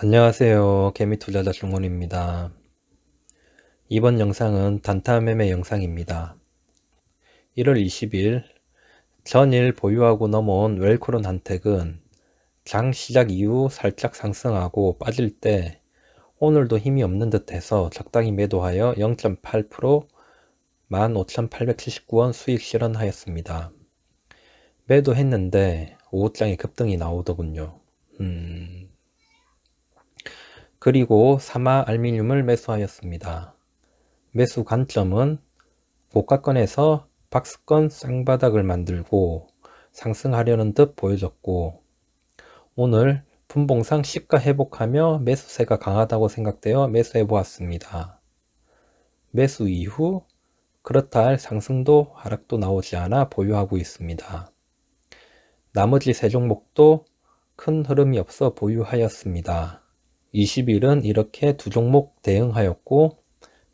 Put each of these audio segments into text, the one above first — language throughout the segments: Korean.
안녕하세요. 개미투자자 중원입니다. 이번 영상은 단타 매매 영상입니다. 1월 20일 전일 보유하고 넘어온 웰코론 한택은 장 시작 이후 살짝 상승하고 빠질 때 오늘도 힘이 없는 듯 해서 적당히 매도하여 0.8% 15,879원 수익 실현하였습니다. 매도했는데 오후장에 급등이 나오더군요. 음... 그리고 사마 알미늄을 매수하였습니다. 매수 관점은 고가권에서 박스권 쌍바닥을 만들고 상승하려는 듯 보여졌고 오늘 분봉상 시가 회복하며 매수세가 강하다고 생각되어 매수해 보았습니다. 매수 이후 그렇다 할 상승도 하락도 나오지 않아 보유하고 있습니다. 나머지 세 종목도 큰 흐름이 없어 보유하였습니다. 20일은 이렇게 두 종목 대응하였고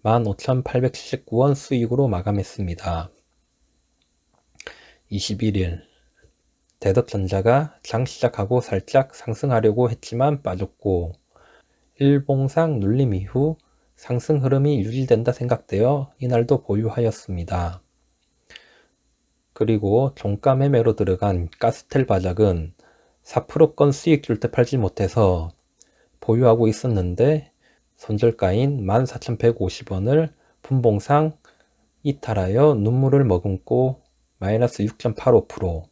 15,879원 수익으로 마감했습니다. 21일 대덕전자가 장 시작하고 살짝 상승하려고 했지만 빠졌고 일봉상 눌림 이후 상승 흐름이 유지된다 생각되어 이날도 보유하였습니다. 그리고 종가 매매로 들어간 가스텔 바작은 4%권 수익 줄 때 팔지 못해서 보유하고 있었는데 손절가인 14,150원을 분봉상 이탈하여 눈물을 머금고 마이너스 6.85%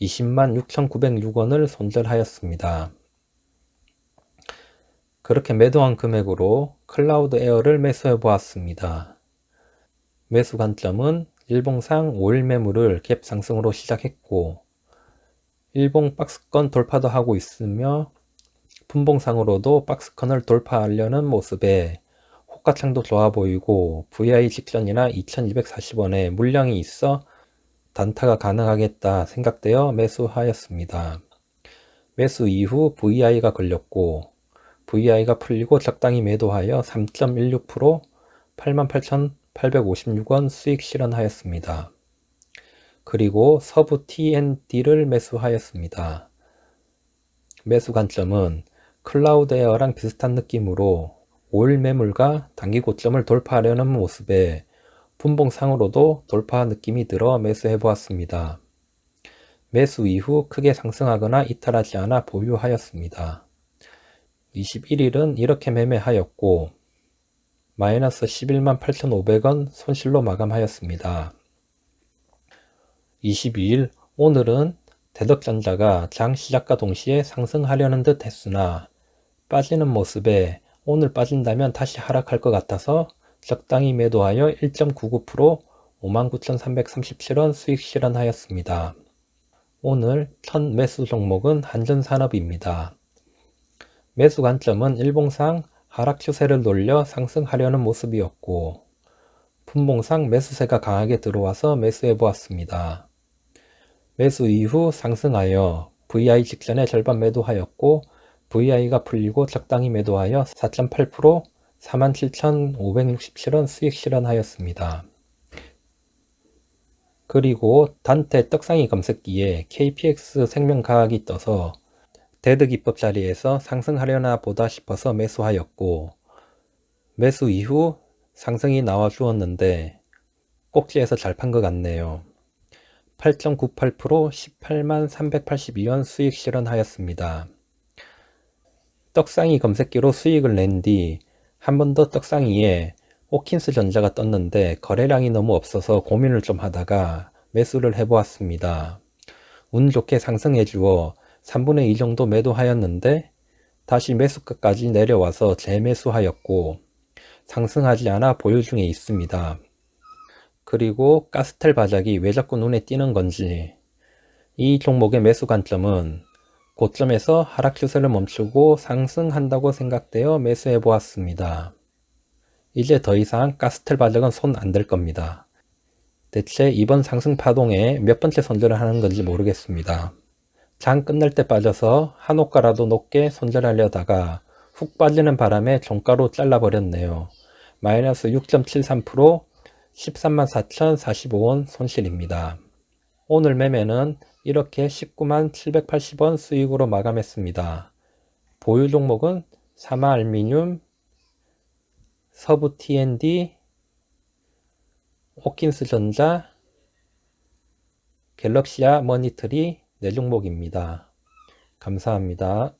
20만 6,906원을 손절하였습니다. 그렇게 매도한 금액으로 클라우드 에어를 매수해 보았습니다. 매수 관점은 일봉상 5일 매물을 갭 상승으로 시작했고 일봉 박스권 돌파도 하고 있으며 분봉상으로도 박스컨을 돌파하려는 모습에 호가창도 좋아 보이고 VI 직전이나 2240원에 물량이 있어 단타가 가능하겠다 생각되어 매수하였습니다. 매수 이후 VI가 걸렸고 VI가 풀리고 적당히 매도하여 3.16% 88,856원 수익 실현하였습니다. 그리고 서부 TND를 매수하였습니다. 매수 관점은 클라우드 에어랑 비슷한 느낌으로 5일 매물과 단기 고점을 돌파하려는 모습에 분봉상으로도 돌파 느낌이 들어 매수해 보았습니다. 매수 이후 크게 상승하거나 이탈하지 않아 보유하였습니다. 21일은 이렇게 매매하였고 마이너스 11만 8,500원 손실로 마감하였습니다. 22일 오늘은 대덕전자가 장 시작과 동시에 상승하려는 듯 했으나 빠지는 모습에 오늘 빠진다면 다시 하락할 것 같아서 적당히 매도하여 1.99% 59,337원 수익 실현하였습니다. 오늘 첫 매수 종목은 한전산업입니다. 매수 관점은 일봉상 하락 추세를 돌려 상승하려는 모습이었고 분봉상 매수세가 강하게 들어와서 매수해 보았습니다. 매수 이후 상승하여 VI 직전에 절반 매도하였고 VI가 풀리고 적당히 매도하여 4.8% 47,567원 수익 실현하였습니다. 그리고 단테 떡상이 검색기에 KPX 생명과학이 떠서 대득입법 자리에서 상승하려나 보다 싶어서 매수하였고 매수 이후 상승이 나와 주었는데 꼭지에서 잘 판 것 같네요. 8.98% 18만 382원 수익 실현하였습니다. 떡상이 검색기로 수익을 낸 뒤 한 번 더 떡상이에 호킨스 전자가 떴는데 거래량이 너무 없어서 고민을 좀 하다가 매수를 해보았습니다. 운 좋게 상승해 주어 3분의 2 정도 매도하였는데 다시 매수가까지 내려와서 재매수하였고 상승하지 않아 보유 중에 있습니다. 그리고 가스텔 바닥이 왜 자꾸 눈에 띄는 건지 이 종목의 매수 관점은 고점에서 하락 추세를 멈추고 상승한다고 생각되어 매수해 보았습니다. 이제 더 이상 가스텔 바닥은 손 안 댈 겁니다. 대체 이번 상승 파동에 몇 번째 손절을 하는 건지 모르겠습니다. 장 끝날 때 빠져서 한 호가라도 높게 손절하려다가 훅 빠지는 바람에 종가로 잘라버렸네요. 마이너스 6.73% 134,045원 손실입니다. 오늘 매매는 이렇게 19만 780원 수익으로 마감했습니다. 보유 종목은 사마알미늄, 서부 T&D, 호킨스전자, 갤럭시아 머니트리 네 종목입니다. 감사합니다.